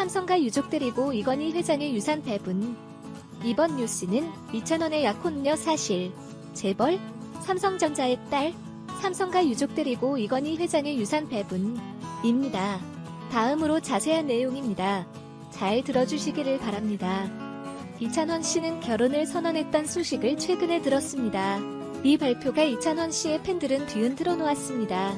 삼성가 유족들이고 이건희 회장의 유산 배분. 이번 뉴스는 이찬원의 약혼녀 사실. 재벌, 삼성전자의 딸, 삼성가 유족들이고 이건희 회장의 유산 배분입니다. 다음으로 자세한 내용입니다. 잘 들어주시기를 바랍니다. 이찬원 씨는 결혼을 선언했던 소식을 최근에 들었습니다. 이 발표가 이찬원 씨의 팬들은 뒤흔 들어 놓았습니다.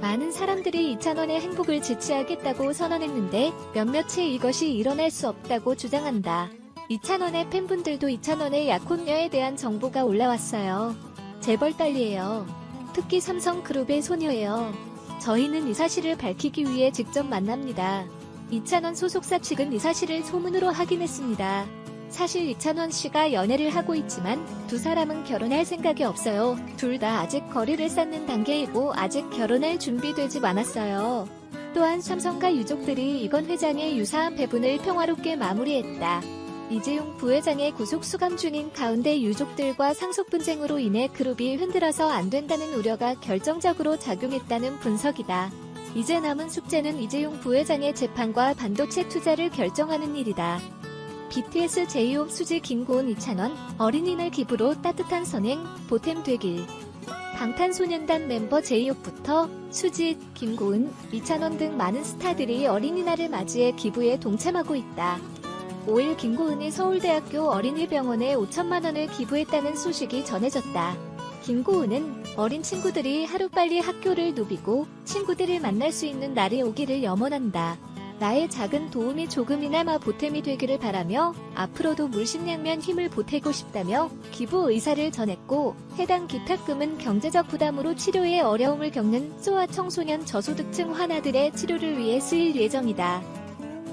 많은 사람들이 이찬원의 행복을 지지하겠다고 선언했는데 몇몇이 이것이 일어날 수 없다고 주장한다. 이찬원의 팬분들도 이찬원의 약혼녀에 대한 정보가 올라왔어요. 재벌 딸이에요. 특히 삼성그룹의 소녀예요. 저희는 이 사실을 밝히기 위해 직접 만납니다. 이찬원 소속사 측은 이 사실을 소문으로 확인했습니다. 사실 이찬원 씨가 연애를 하고 있지만 두 사람은 결혼할 생각이 없어요. 둘 다 아직 거리를 쌓는 단계이고 아직 결혼할 준비되지 않았어요. 또한 삼성가 유족들이 이건 회장의 유사한 배분을 평화롭게 마무리했다. 이재용 부회장의 구속 수감 중인 가운데 유족들과 상속 분쟁으로 인해 그룹이 흔들어서 안 된다는 우려가 결정적으로 작용했다는 분석이다. 이제 남은 숙제는 이재용 부회장의 재판과 반도체 투자를 결정하는 일이다. BTS 제이홉 수지 김고은 2,000원 어린이날 기부로 따뜻한 선행 보탬 되길 방탄소년단 멤버 제이홉부터 수지, 김고은, 2,000원 등 많은 스타들이 어린이날을 맞이해 기부에 동참하고 있다. 5일 김고은이 서울대학교 어린이병원에 5천만 원을 기부했다는 소식이 전해졌다. 김고은은 어린 친구들이 하루빨리 학교를 누비고 친구들을 만날 수 있는 날이 오기를 염원한다. 나의 작은 도움이 조금이나마 보탬이 되기를 바라며 앞으로도 물심양면 힘을 보태고 싶다며 기부 의사를 전했고 해당 기탁금은 경제적 부담으로 치료에 어려움을 겪는 소아 청소년 저소득층 환아들의 치료를 위해 쓰일 예정이다.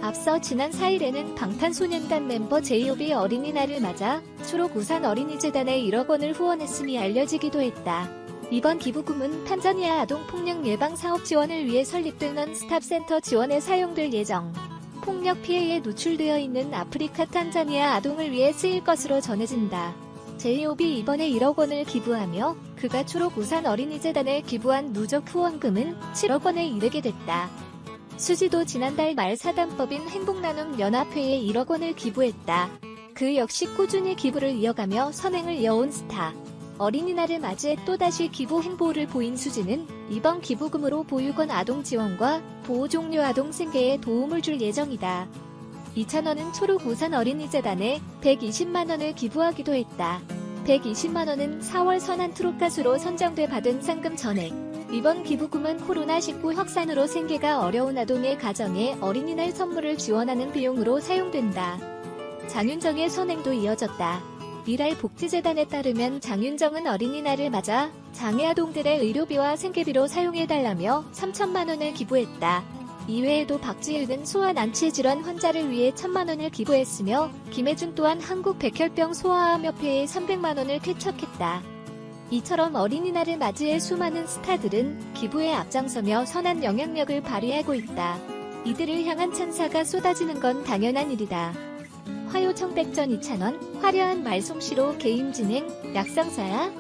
앞서 지난 4일에는 방탄소년단 멤버 제이홉이 어린이날을 맞아 초록 우산 어린이재단에 1억 원을 후원했음이 알려지기도 했다. 이번 기부금은 탄자니아 아동 폭력 예방 사업 지원을 위해 설립된 넌스탑 센터 지원에 사용될 예정. 폭력 피해에 노출되어 있는 아프리카 탄자니아 아동을 위해 쓰일 것으로 전해진다. 제이홉이 이번에 1억 원을 기부하며 그가 초록 우산 어린이재단에 기부한 누적 후원금은 7억 원에 이르게 됐다. 수지도 지난달 말 사단법인 행복나눔 연합회에 1억 원을 기부했다. 그 역시 꾸준히 기부를 이어가며 선행을 이어온 스타. 어린이날을 맞이해 또다시 기부 행보를 보인 수지는 이번 기부금으로 보육원 아동 지원과 보호 종료 아동 생계에 도움을 줄 예정이다. 2,000원은 초록 우산 어린이재단에 120만원을 기부하기도 했다. 120만원은 4월 선한 트롯 가수로 선정돼 받은 상금 전액. 이번 기부금은 코로나19 확산으로 생계가 어려운 아동의 가정에 어린이날 선물을 지원하는 비용으로 사용된다. 장윤정의 선행도 이어졌다. 미랄 복지재단에 따르면 장윤정은 어린이날을 맞아 장애 아동들의 의료비와 생계비로 사용해달라며 3천만 원을 기부했다. 이외에도 박지일은 소아 난치 질환 환자를 위해 1천만 원을 기부했으며 김혜준 또한 한국 백혈병 소아암협회에 300만 원을 쾌척했다. 이처럼 어린이날을 맞이해 수많은 스타들은 기부에 앞장서며 선한 영향력을 발휘하고 있다. 이들을 향한 찬사가 쏟아지는 건 당연한 일이다. 화요 청백전 2,000원, 화려한 말솜씨로 게임 진행, 약상사야?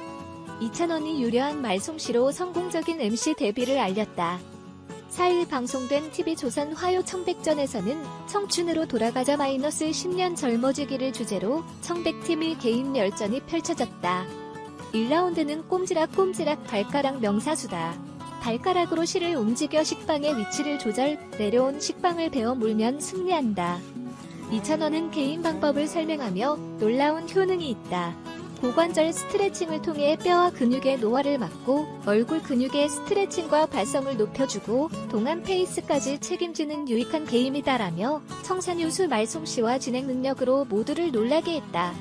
2,000원이 유려한 말솜씨로 성공적인 MC 데뷔를 알렸다. 4일 방송된 TV조선 화요 청백전에서는 청춘으로 돌아가자 마이너스 10년 젊어지기를 주제로 청백팀의 개인 열전이 펼쳐졌다. 1라운드는 꼼지락 꼼지락 발가락 명사수다. 발가락으로 실을 움직여 식빵의 위치를 조절, 내려온 식빵을 베어 물면 승리한다. 2,000원은 개인 방법을 설명하며 놀라운 효능이 있다. 고관절 스트레칭을 통해 뼈와 근육의 노화를 막고 얼굴 근육의 스트레칭과 발성을 높여주고 동안 페이스까지 책임지는 유익한 게임이다라며 청산유수 말솜씨와 진행 능력으로 모두를 놀라게 했다.